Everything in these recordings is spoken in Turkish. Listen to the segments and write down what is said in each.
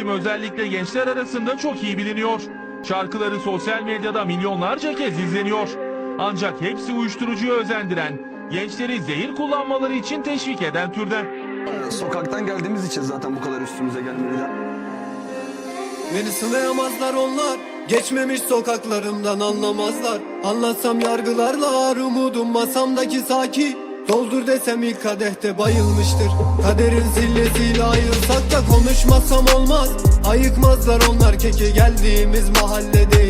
isim özellikle gençler arasında çok iyi biliniyor. Şarkıları sosyal medyada milyonlarca kez izleniyor. Ancak hepsi uyuşturucuya özendiren, gençleri zehir kullanmaları için teşvik eden türden. Sokaktan geldiğimiz için zaten bu kadar üstümüze gelmediler. Beni sınayamazlar onlar Geçmemiş sokaklarımdan anlamazlar Anlatsam yargılarlar umudum masamdaki saki Doldur desem ilk kadehte bayılmıştır. Kaderin sillesiyle ayırsak da konuşmasam olmaz. Ayıkmazlar onlar keke geldiğimiz mahallede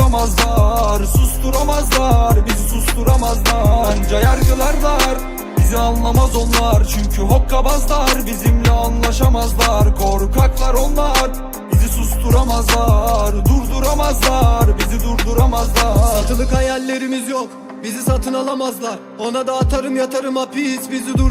Bizi durduramazlar Susturamazlar Bizi susturamazlar. Anca yargılarlar Bizi anlamaz onlar. Çünkü hokkabazlar Bizimle anlaşamazlar. Korkaklar onlar Bizi susturamazlar. Durduramazlar Bizi durduramazlar. Satılık hayallerimiz yok bizi satın alamazlar. Ona da atarım yatarım hapis bizi dur